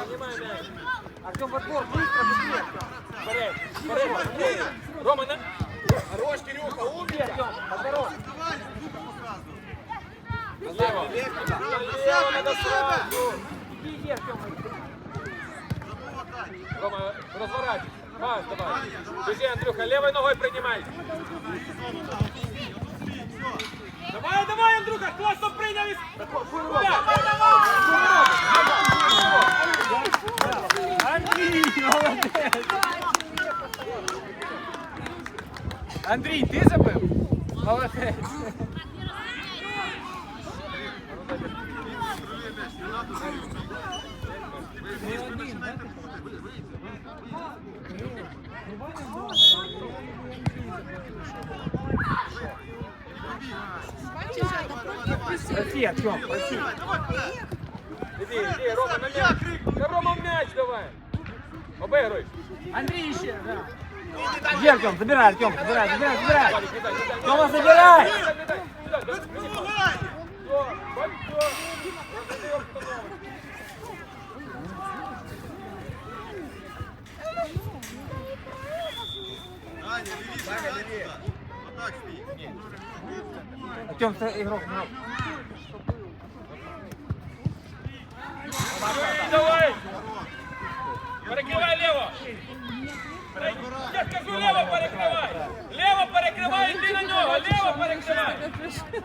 Артем, в отбор, быстро, быстрее. Вперед, вперед. Рома, на... Хорош, Кирюха, умница. Артем. Лево, надо сразу. Иди, иди, Артем. Рома, разворачивайся. Пас, давай. Бежи, Андрюха, левой ногой принимай. Давай, давай, Андрюха, классно принял. и- Андрій, молодець. Андрій, ти забив? Молодець. Проси, Артем, проси. Иди, иди, Рома, на мяч. Да, Рома, в мяч давай. Обыгрывай. Андрей еще, да. Иди, Артем, забирай, Артем, забирай, забирай, забирай. Рома, забирай. Всё, бать, всё. Раздаём установку. Артем, ты игрок, игрок. Давай! Перекривай лево! Я скажу лево перекривай! Лево перекривай, іди на нього! Лево перекривай!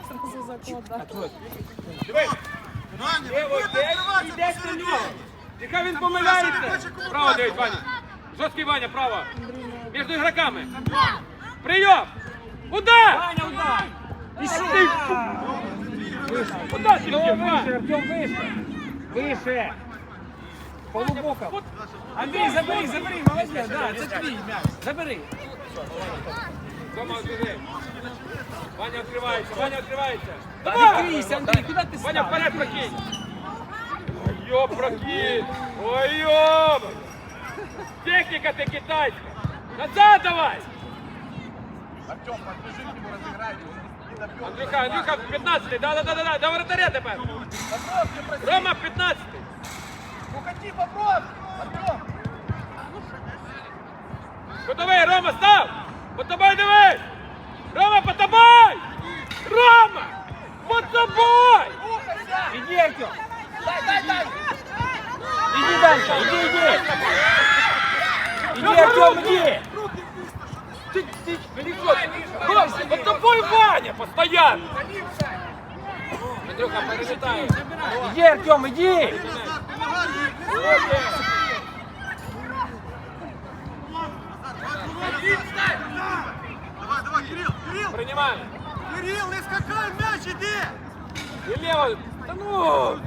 Сразу закладати. Дивись! Лево йдеш, йдеш на нього! Нехай він помиляється! Право дивись, Ваня! Жорсткий Ваня, право! Між ігроками! Прийом! Удар! Ваня, удар. Еще! Куда ты Артем мне, выше, Артем выше. Выше. Полубоком. Андрей, забери, забери, молодец, да, это твій мяч. Забери. Дома бежи! Ваня открывается, Ваня открывается! Відкрийся, Андрій, куди ти Ваня, став? вперед прокинь! Ой, ёб, прокинь! Ой, ёб! Техника ты китайская! Назад давай! Артем, подбежи к нему, разыграй его. Андрюха, Андрюха, 15 да, да, да, да, до вратаря тепер! Рома, 15 Уходи, попробуй. Артем. Готовий, Рома, став! По тобой дивись! Рома, по тобой! Рома! По тобой! Иди, Артем. Дай, дай, дай. Иди дальше, иди, иди. Иди, Артем, иди. Ты, ты, Рома, по тобой Ваня постоянно! Андрюха, перелетай! Иди, Артем, иди. Давай, давай, Кирилл, Кирилл. Принимаем! Кирилл, не скакай, мяч иди. И лево! Да ну!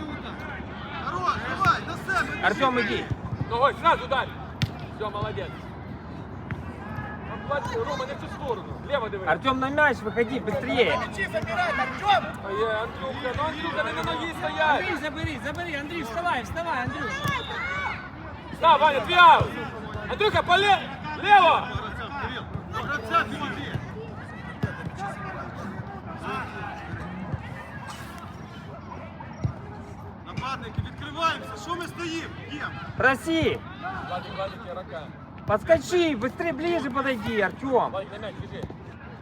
Хорош, давай, на себе. Артем, иди. Ногой, сразу ударь! Все, молодец! Обхват, Рома, не в ту сторону! Лево диви! Артем, на мяч выходи, быстрее. Мячи забирай, Артем. А є, Андрюха, ну Андрюха, не на ноги стоять! Андрей, забери, забери, Андрей, вставай, вставай, Андрей. Став, Ваня, твій аут! Андрюха, поле... Лево! Кирилл, на гравця підійди. Нападники, відкриваємося. Що ми стоїмо? Їм. Проси. Владик, Владик, ярока. Подскочи, быстрее, ближе подойди, Артем. Владик, на мяч, біжи.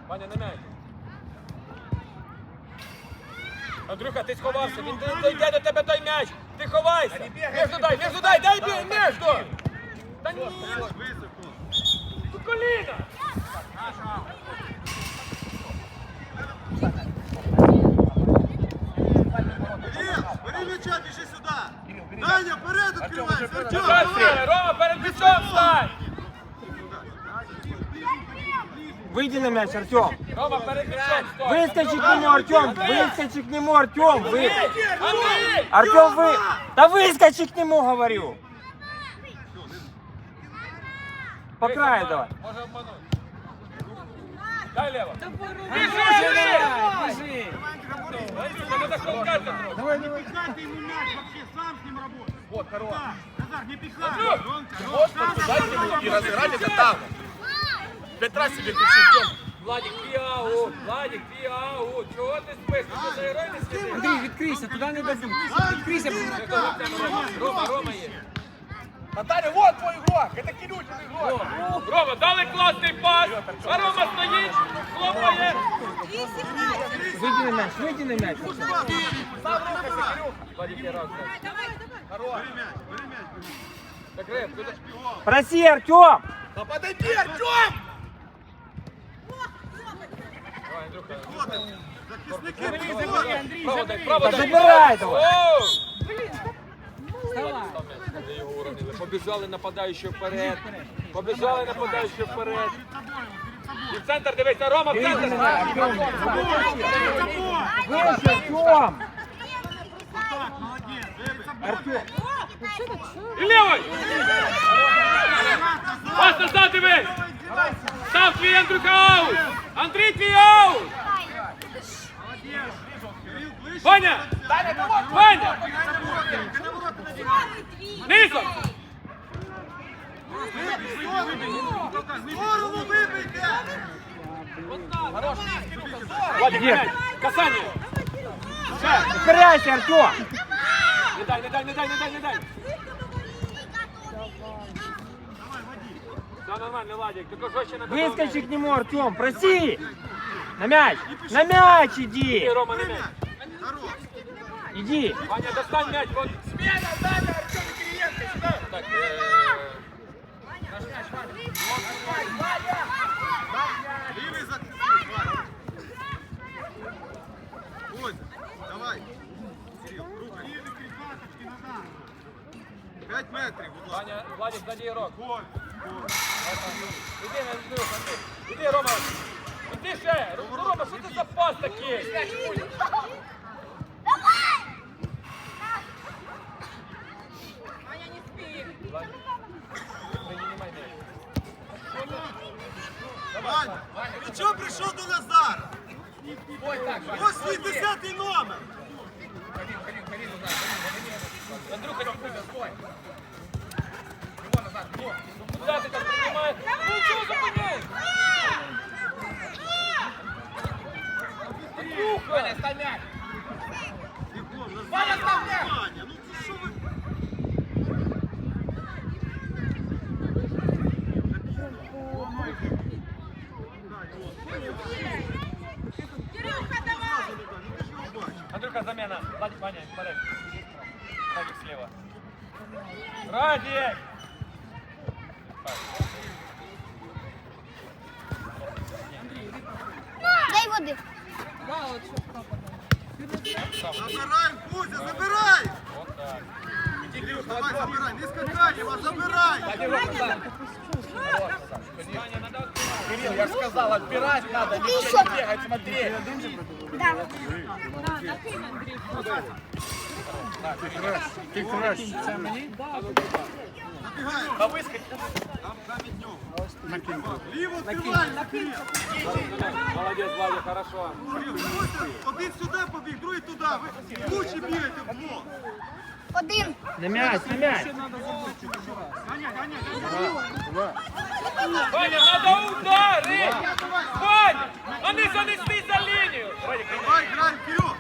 Ваня, на мяч. Андрюха, ти сховався, він д- дойде до тебе той м'яч. Ти ховайся. Міжду дай, міжду дай, дай бій, міжду. Та ні, Високо. тут коліна. Кирилл, бери м'яча, біжи сюди. Даня, вперед відкриваємося. Артем, Давай, давай. Рома, перед м'ячом стань. Выйди на мяч, Артем. Выскочи к нему, Артем. Выскочи к нему, Артем. Вы... Артем, вы... Да выскочи к нему, говорю. По краю давай. Дай лево. Бежи. Давай, давай. Пихай ему мяч вообще, сам с ним работай. Вот, хорош. Назар, не пихай. Андрюх! Вот, Дайте ему и разыграть это там. Пять раз себе кричи, Тём. Владик, твій аут. Владик, твій аут. Чого ти спиш? Ти за герой не слідиш? Андрей, відкрийся, туди не дадуть. Відкрийся. Рома, Рома є. Наталя, вот твой игрок! Это Кирюхин игрок! Рома, дали класний пас. А Рома стоїть, хлопає. Вийди на м'яч, вийди на м'яч. Владик, я раз. Хорош! Закрив, куди? Проси, Артем! Да подойди, Артем! Забирай давай! Побіжали нападаючі вперед. Побіжали нападаючі вперед. І в центр дивися, Рома, в центр! Вище, Тьом! Артем! І лівий! Вас назад дивись! Став твій Андрюха аут. Андрій твій аут. Ваня! Ваня! Низом! В сторону вибийте! Владик, м'яч. Касання. Ускоряйся, Артем! Не дай, не дай, не дай, не дай, не дай. Все нормально, Владик, только жестче надо. Выскочи к нему, Артем, проси! На мяч! На мяч иди! Иди, Рома, на мяч. Хорош! Иди! Ваня, достань мяч, вот. Смена, Даня, Артем Кириенко, сюда! Так, э, Ваня. Давай. Рука. П'ять метрів, будь ласка. Ваня, Владик, сзади игрок. Голь. Иди, Андрюх, Андрюх. Иди, Рома. Иди ще. Ну, Рома, що ти за пас такий? Принимай мяч. Ваня, ти чого прийшов до нас зараз? Ой, так, Ваня. Ось свій десятий номер. Ходил, ходил, ходил назад, ходил, ходил. Андрюха, Артем, стой! Куда ты так принимаешь? Ну, чего зупиняешь? Андрюха! Ваня, ставь мяч! Ваня, став м'яч! Ваня, ну це що ви? Андрюха, замена. Ваня, вперед. Владик слева. Радик! Дай води. Забирай, Кузя, забирай! Вот так. Кирил, давай, забирай, не скакай, его забирай! Кирилл, я же сказал, отбирать надо, не Еще. бегать, смотреть. Да. Забігай, Ліво. Молодец, Владя, хорошо. Один сюди побіг, другий туди. Ви лучше бігайте в блок. Один. На м'яч, на м'яч. Ваня, надо удари! Вань! Вони занесли за лінію! Давай, грай вперед!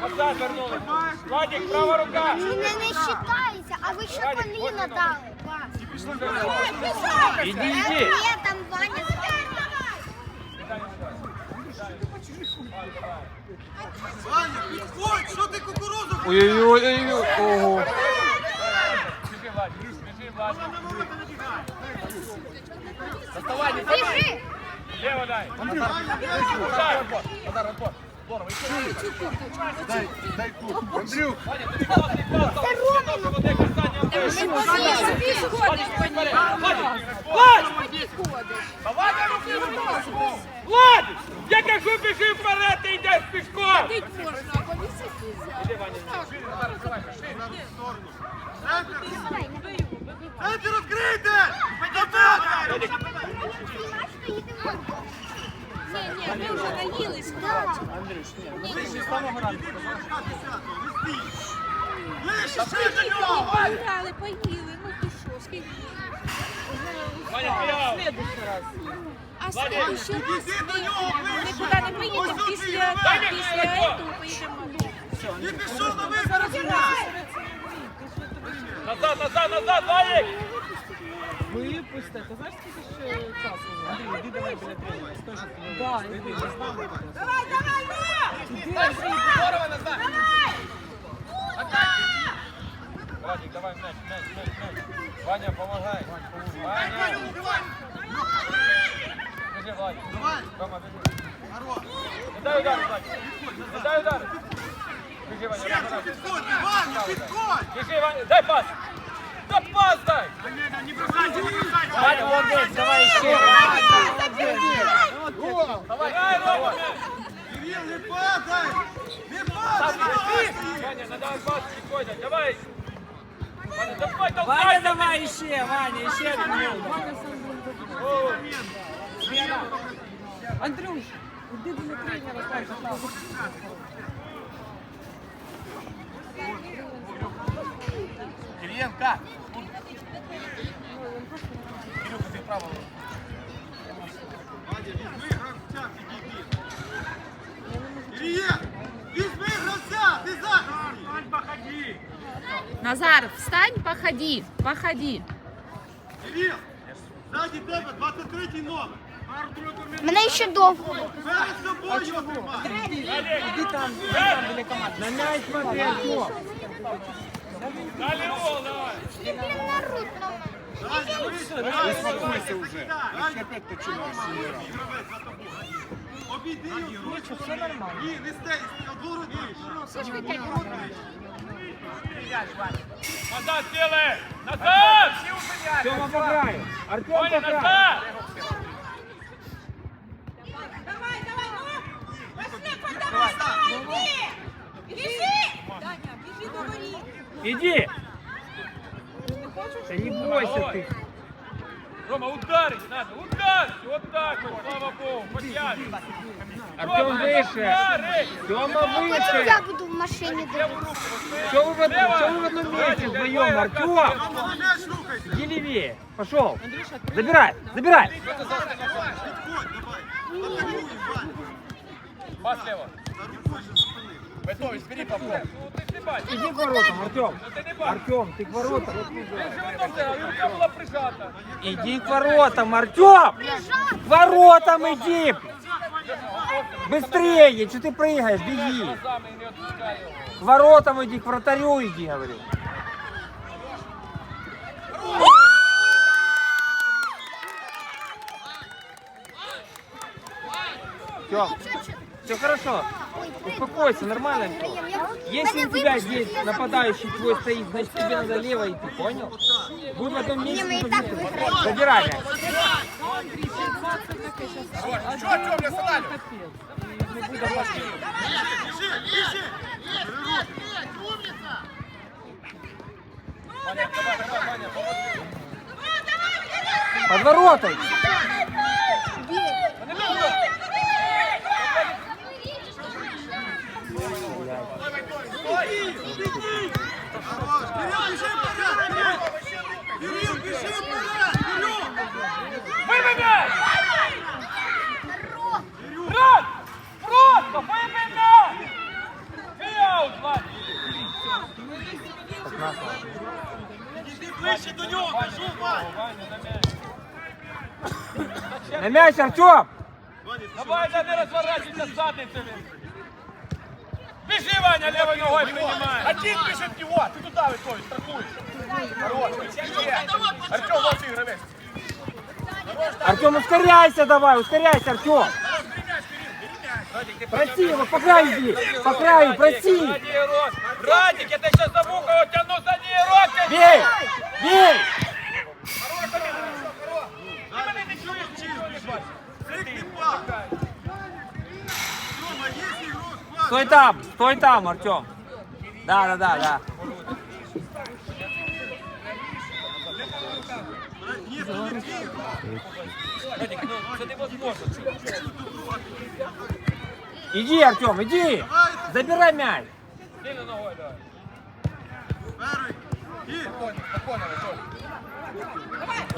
Назад вернули. Владик, права рука. Не, не считається, а ви ще коліна дали. Пас. Иди, иди! Ні, там Ваня. Ваня, підходь, що ти кукурузу? Ой-ой-ой! Ого! Біжи, Владик. Владик. Біжи, Владик. Доставай, не Бежи! Лево дай. Удар, отбор. Удар, отбор. Здорово, еще Дай, дай кут. Андрюк. Ваня, ты пас, ты пас. Здорово. Вот это касание. Ваня, ты пас. Ваня, ты пас. Ваня, ты пас. Стой, щоб ти не Да, іди, не знаю. Іди, Андрій, Здорово, Назар. Владик, давай мяч, мяч, мяч, мяч. Ваня, помогай. Ваня. Бежи, Владик. Давай! Рома, бежи. Хорош! Не дай удар, Владик. Не дай удар. Бежи, Ваня, Ще Ваня. підходь, Іван, підходь! Бежи, Ваня, дай пас. Да пас дай. Ваня, молодець, давай ще. Давай, Рома, мяч. Кирил, не падай! Не падай, не падай! Ваня, надо пас спокойно, давай. Ваня, давай, Ваня, толкай. давай ще, Ваня, ще. Андрюш, іди біля тренера, так, так. Кириенко. Кирюха, ты право. Вадя, візьми гравця, підійди. Кирил, візьми гравця, ти захисті! Назар, встань, походи, походи. Кирил, ззаді тебе 23 номер. Мене ще довго. Перед собою його тримай. Іди там, іди там біля команди. На м'яч смотри, Артем. Дали гол, давай. Ти, блін, нарут на мене. Даня, вийшли, Даня, успокойся вже. Даня, опять починаєш Обійди його. Нічого, все нормально. Ні, не стей, обгороди. Назад сделай. Назад. Тьома пограє. Артем Ваня, пограє. назад. Иди! Да не бойся ты. Рома, ударить надо, ударить. Вот так вот, слава богу, потянет. Артем выше. Ударить. Тёма Потім выше. я буду в машині дивитися. Левую руку, вот Что вы, в одном- что вы в одном месте вдвоем, Артем? Рома, на м'яч рухайся. Иди левее. Пошел. Забирай, забирай. Підходь, давай. Атакуй, Ваня. Пас слева. За рукою же зупини. Готовь, бери попробуй. Ну ты ж не бачиш. Иди к воротам, Артем. Ну ти не бачиш. Артем, ты к воротам. Він животом взяв, і рука була прижата. Иди к воротам, Артем. К воротам иди. Быстрее, что ты прыгаешь, беги. Глазами не відпускаю. К воротам иди, к вратарю иди, говорю. Все, все хорошо. Успокойся, нормально. Если у тебя здесь нападающий твой стоит, значит тебе надо лево идти, понял? Будь в этом месте. мы и так выиграем. Забирай. Что, Артем, я помоги. Под воротой. Ближче до нього, кажу, Ваня. На м'яч. Артем. Давай, да не розворачуйся задницями. Біжи, Ваня, левой ногой приймай. Один бежит в него, ты туда выходишь, страхуешь. Артем, ловчий гравець. Артем, ускоряйся давай, ускоряйся, Артем. Проси его, по краю иди, по краю, проси. Сзади игрок. Радик, я тебя сейчас за ухо тяну сзади игрок. Бей, бей. Ти мене не чуєш, чи що? Крикни пас. Тьома, є ігрок, пас. Стой там, стой там, Артем. Да, да, да, да. Ні, то не твій. Радик, ну це невозможно. Иди, Артем, иди. Забирай мяч. Сильно ногою давай.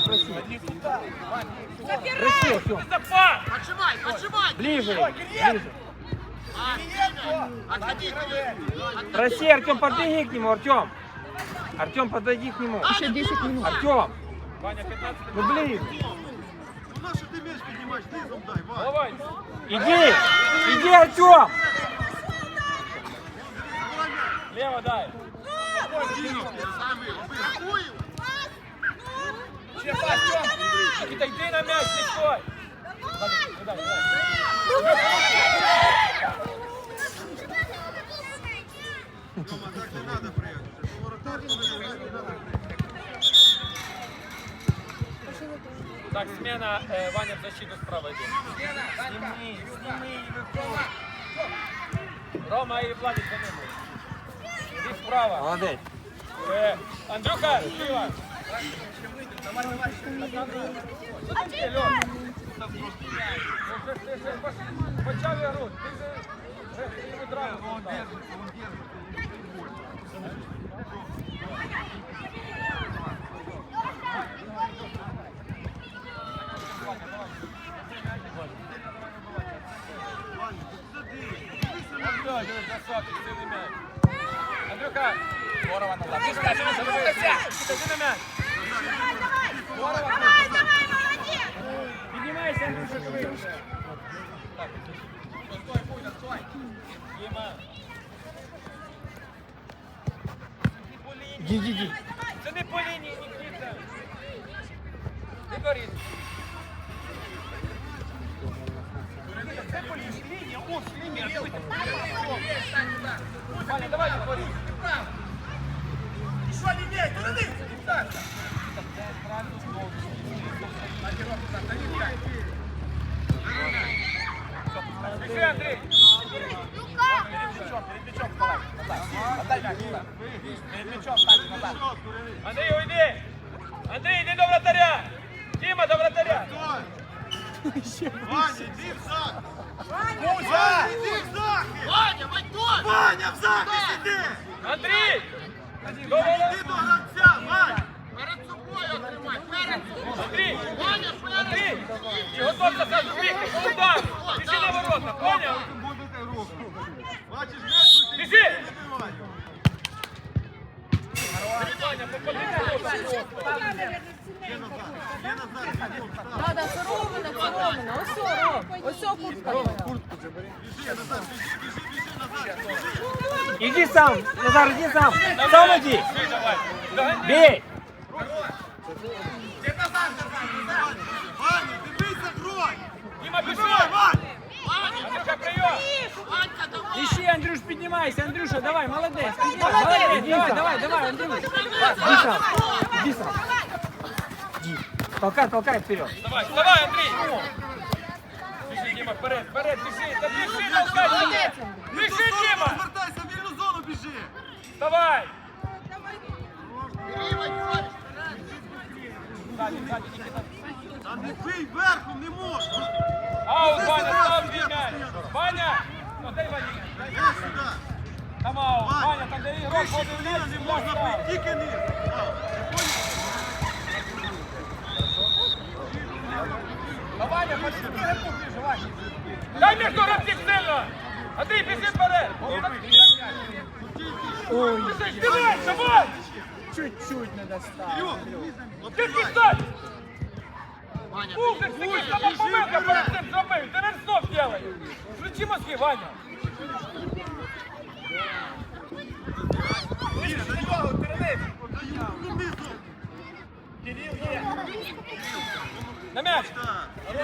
Проси, Артем. Ти запас! Отжимай, отжимай. Ближе, ближе. Проси, Артем, подбеги к нему, Артем. Артем, подойди к нему. Ще 10 минут. Артем, Ваня, 15 ну блин Ну на що ти м'яч піднімаєш? Низом дай, Вань. Давай. Иди, иди, Артем. Лево дай. Ще пас, Тьом. Никита, йди на м'яч, не стой. Вадик, дай, дай. Тьома, так не треба прийняти. Воротар повинен так не Так, смена, э, Ваня в защиту справа идет. Сними, сними и выходи. Рома и Владик за ним. Иди справа. Молодец. Э, Андрюха, слева. Почав ігру. Ти же е, ти відразу став. Все, диви, красавчик, сильний м'яч. Андрюха, Здорово назад. Ти скажи, не забувайся. іди на м'яч. Поднимайся, Андрюша, швидше. Діма. Иди, иди, иди. Це не по лінії, Нікіта. Не горіть. Це по лінії, лінія, ось лінія. дивися. Ваня, давай не Андрій. Плечом, перед плечом вставай. Назад. Отдай мяч, назад. Перед плечом ставь назад. Андрій, уйди. Андрій, йди до вратаря. Діма, до вратаря. Ваня, іди в захист. Кузя! Ваня, іди в захист. Ваня, Ванько! Ваня, в захист іди. Андрій! До вратаря. Іди до гравця, Вань. сам, Назар, иди сам. Сам иди. Біжи, давай. Доганяй. Бей. Ваня, дивися, грой. Діма, біжи! Давай, Вань. Андрюша, прийом! Ванька, давай! Ищи, Андрюш, поднимайся, Андрюша, давай, молодец. Молодец, давай, давай, давай, Андрюш. Иди сам, иди сам. Иди. Толкай, толкай вперед. Давай, давай, Андрій! Біжи, Діма, вперед, вперед, біжи! Та біжи, толкай! Біжи, Діма! Розвертайся, в вільну зону біжи. Давай! Бери, Ванько! Ззаді, ззаді, Нікіта. Та не бий верхом, не можна. Аут, Ти Ваня, забрав став собі твій м'яч! постійно. Ваня! Ну, дай Ваня. Іди сюди. Там аут, Ваня, Ваня, там де ігрок Вище ходив коліна м'яч, не став. можна бити, тільки низ. А Ваня, почти бігай, біжи, Ваня! Дай між гравців сильно! Андрій, біжи вперед! Ой, Біжи, стріляй, давай! чуть-чуть не достал. Ти Відкривай. стань! Ваня, Мужик, такий сама помилка перед цим зробив! Ти не знов делай! Включи мозги, Ваня! Ваня, до нього, перед Даю, внизу. Кирил є. На м'яч!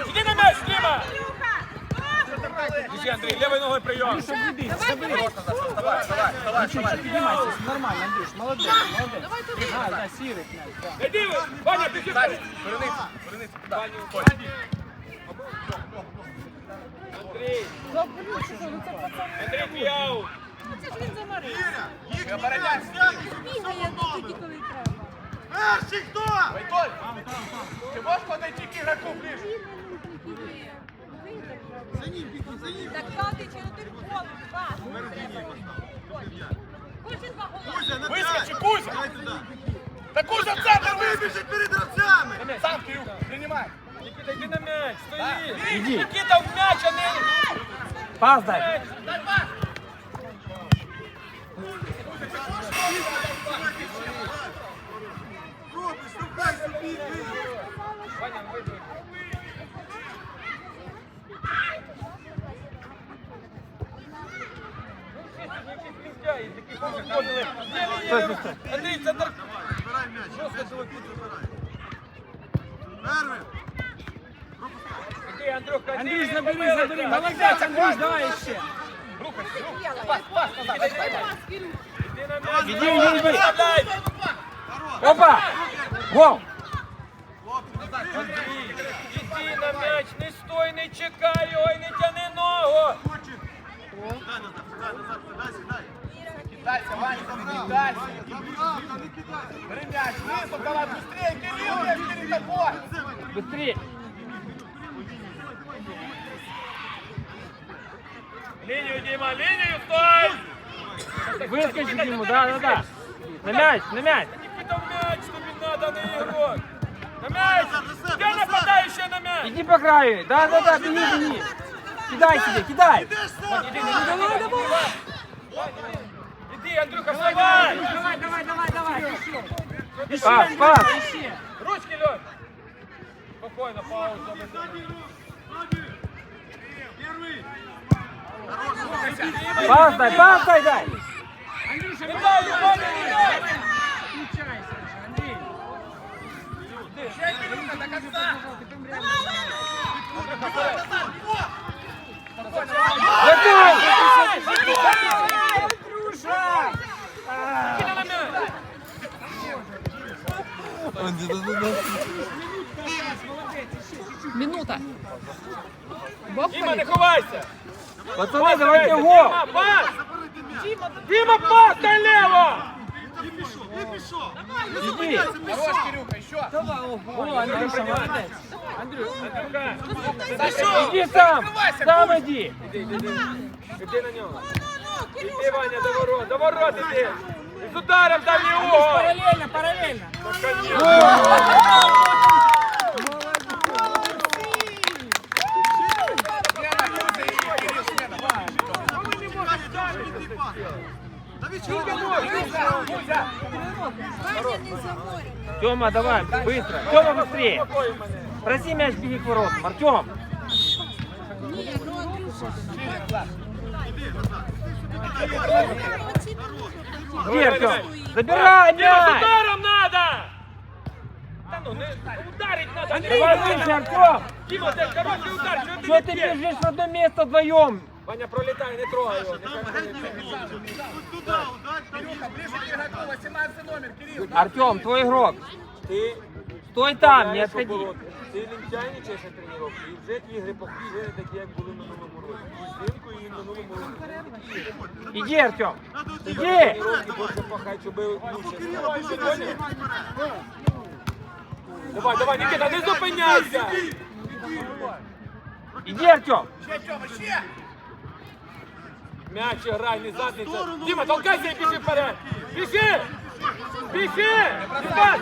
Іди на м'яч, Діма! Біжи, Андрій, лівою ногою прийом. Давай, давай, давай, давай. Піднімайся, нормально, Андрюш, молодець, молодець. А, да, сірий князь, да. Іди, Ваня, біжи. Далі, вернись, вернись. Андрій, ну це пацан. Андрій, твій аут. Це ж він замарив. Іря, їх Ми обороняємося. Бігає тоді, коли треба. Перший хто? Вайтоль, ти можеш подойти к игроку ближе? За ним, бігти, за ним. Так Катич, один гол, пас. Кожен два гола. Кузя, на Вискочи, п'ять. Кузя! Давай туди. Да Кузя в центр выбежит! Вибіжить перед гравцями. Сам, Кирюх, принимай. Нікіта, йди на м'яч, стої. Іди. Нікіта, в м'яч, а не... Пас дай. М'яч. Роби, штовхай собі, бій. Ваня, вийди. Андрій, це так. Забирай м'яч. Жорстко забирай. Перший. Іди, Андрюха, Андрюш, іди, забери, помилися. забери. Молодець, Андрюш, давай ще. Пас, пас, назад, дай, дай, дай. Іди на м'яч. Іди, іди, іди. Вставляй. Опа! Гол! Андрій, іди на м'яч, не стой, не чекай його і не тяни ногу. Хоче. Сідай назад, сідай назад, сідай, сідай. Кидайся, Ваня, не кидайся. Забрав, та не кидайся. Бери мяч, высу, давай, быстрее, Кирилл, я перед тобой. Быстрее! Лінію, Діма, лінію, стой! Выскочи ему, да, да, да. На мяч, на мяч. Нікіта, в м'яч тобі надо, не ігрок. На м'яч! Де нападаючий на м'яч? Иди по краю. Да, да, да, беги, беги. Кидай себе, кидай. Ідеш сам. Іди, не давай, давай! Іди, Андрюха, вставай! Давай, давай, давай, давай. Пас, пас. Ручки, Льонь! Спокойно, пауза. Первый. Пас дай, пас дай, дай. Андрюша, Не дай, Ваня, не дай! включайся вже, Андрій. Ще Кирюха, до конца. Готов. Іди Минута. Діма, не ховайся! Пацаны, давайте гол. Діма, пас! Діма, пас, дай лево! І пішов, і пішов. Иди. Хорош, Кирюха, еще. О, Андрюша, молодец. Андрюха, Иди сам. Сам иди. іди на нього. Іди, Ваня, до ворот, до ворот іди! З ударом в дальній угол! Параллельно, параллельно. Тёма, давай, быстро. Тёма, быстрее. Проси мяч, беги к воротам. Артем. Артем? Забирай Діма, з мяч. ударом надо! Та ну, не ударить надо! Давай выше, Артем. Діма, це хороший удар, чого ти Что не ты б'єш? бежишь в одно место вдвоем? Ваня, пролітай, не трогай його. Тут туди, удар, там Кирюха, ближе к игроку, 18 номер, Кирилл. Артем, твой игрок. Ти Стой там, не отходи. Ти лінчайничаєш на тренування, і вже ті ігри поки вже не такі, як були в минулому році. І взимку, і в минулому році. Иди, Артем. Надо йти. Иди. Роки більше пахай, щоб лучше Кирило, стало. дуже далі вперед. Давай, давай, Нікіта, не зупиняйся! Иди, Артем. Ще, Тёма, ще. М'яч грай, не задниця. Діма, толкайся і біжи вперед! Біжи! Біжи! Діма!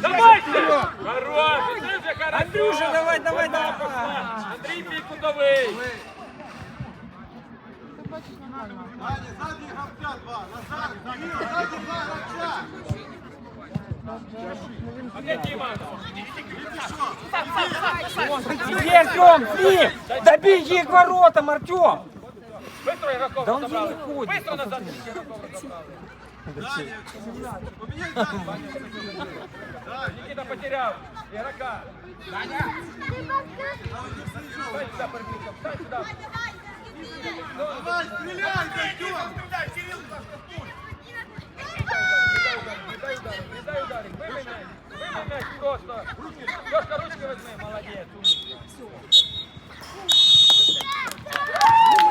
Давайте! Хорош! Це вже хорошо! Андрюша, давай, давай, давай. Андрій твій кутовий! Ваня, ззаді гравця два. Назад, Кирил, ззаді два гравця. А де Діма? Иди, Артем, ты. Да беги к воротам, Артем. Быстро ігроков Да он же забрали. не ходит. Быстро назад ігроков забрали. Даня, поменяй Даню. Никита потерял игрока. Даня! Встань сюда, Парфенов, встань сюда. Давай, стреляй, дойдем. Не дай ударик, не дай ударик. Выбей мяч. Выбей мяч просто. Лёшка, ручки возьми. Молодец.